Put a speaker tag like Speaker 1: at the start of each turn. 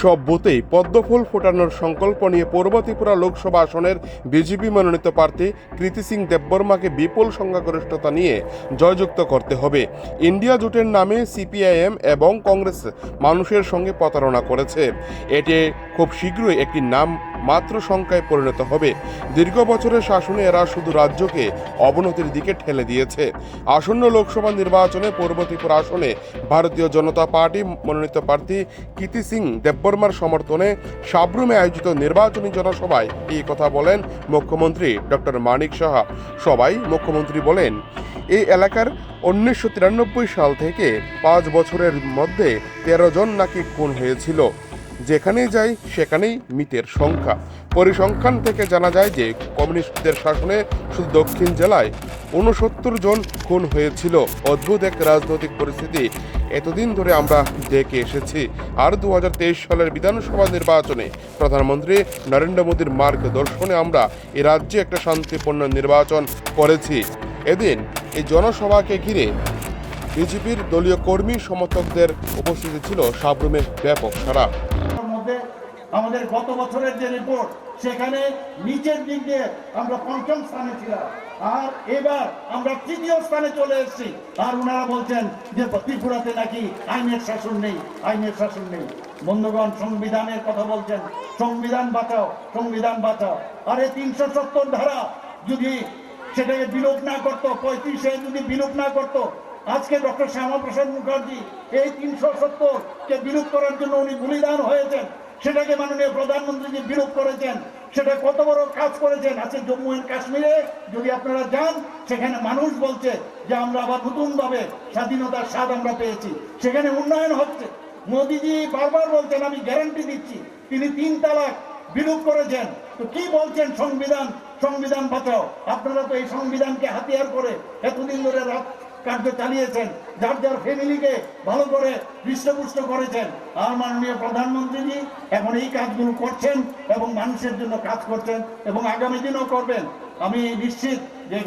Speaker 1: সব বুথেই পদ্মফুল ফোটানোর সংকল্প নিয়ে পূর্ব ত্রিপুরা লোকসভা আসনের বিজেপি মনোনীত প্রার্থী কৃতি সিং দেববর্মাকে বিপুল সংখ্যাগরিষ্ঠতা নিয়ে জয়যুক্ত করতে হবে। ইন্ডিয়া জোটের নামে সিপিআইএম এবং কংগ্রেস মানুষের সঙ্গে প্রতারণা করেছে। এটি খুব শীঘ্রই একটি নাম মাত্র সংখ্যায় পরিণত হবে। দীর্ঘ বছরের শাসনে এরা শুধু রাজ্যকে অবনতির দিকে ঠেলে দিয়েছে। আসন্ন লোকসভা নির্বাচনে পূর্ব ত্রিপুরা আসনে ভারতীয় জনতা পার্টি মনোনীত প্রার্থী কীর্তি সিং দেববর্মার সমর্থনে সাবরুমে আয়োজিত নির্বাচনী জনসভায় এই কথা বলেন মুখ্যমন্ত্রী ডক্টর মানিক সাহা। সবাই মুখ্যমন্ত্রী বলেন, এই এলাকার উনিশশো তিরানব্বই সাল থেকে পাঁচ বছরের মধ্যে তেরো জন নাকি খুন হয়েছিল। যেখানেই যাই, সেখানেই মৃতের সংখ্যা। পরিসংখ্যান থেকে জানা যায় যে, কমিউনিস্টদের শাসনে শুধু দক্ষিণ জেলায় উনসত্তর জন খুন হয়েছিল। অদ্ভুত এক রাজনৈতিক পরিস্থিতি এতদিন ধরে আমরা দেখে এসেছি। আর দু হাজার তেইশ সালের বিধানসভা নির্বাচনে প্রধানমন্ত্রী নরেন্দ্র মোদীর মার্গদর্শনে আমরা এ রাজ্যে একটা শান্তিপূর্ণ নির্বাচন করেছি। এদিন এই জনসভাকে ঘিরে বিজেপির দলীয় কর্মী সমর্থকদের উপস্থিতি ছিল সাবরুমে ব্যাপক সারা
Speaker 2: আমাদের গত বছরের যে রিপোর্ট সেখানে নিচের দিক দিয়ে আমরা পঞ্চম স্থানে ছিলাম। আর এবার আমরা তৃতীয় স্থানে চলে এসেছি। আর ওনারা বলছেন যে ত্রিপুরাতে নাকি আইনের শাসন নেই, আইনের শাসন নেই। বন্ধুগণ, সংবিধানের কথা বলছেন। সংবিধান বাঁচাও সংবিধান বাঁচাও। আর এই তিনশো সত্তর ধারা যদি সেটাকে বিলোপ না করতো, পঁয়ত্রিশে যদি বিলোপ না করতো আজকে ডক্টর শ্যামাপ্রসাদ মুখার্জি এই তিনশো সত্তর কে বিলোপ করার জন্য উনি বলিদান হয়েছেন। সেটাকে মাননীয় প্রধানমন্ত্রী যে বিলোপ করেছেন। সেটা কত বড় কাজ করেছেন? আছে জম্মু এন্ড কাশ্মীরে, যদি আপনারা যান, সেখানে মানুষ বলছে যে আমরা আবার নতুন ভাবে স্বাধীনতার স্বাদ আমরা পেয়েছি। সেখানে উন্নয়ন হচ্ছে। মোদিজি বারবার বলছেন, আমি গ্যারান্টি দিচ্ছি, তিনি তিন তালাক বিলোপ করেছেন। তো কি বলছেন সংবিধান? সংবিধান বাঁচাও। আপনারা তো এই সংবিধানকে হাতিয়ার করে এতদিন ধরে রাত কার্য চালিয়েছেন। যার যার ফ্যামিলিকে ভালো করে হৃষ্টপুষ্ট করেছেন। আর মাননীয় প্রধানমন্ত্রীজি এখন এই কাজগুলো করছেন এবং মানুষের জন্য কাজ করছেন এবং আগামী দিনও করবেন। আমি নিশ্চিত যে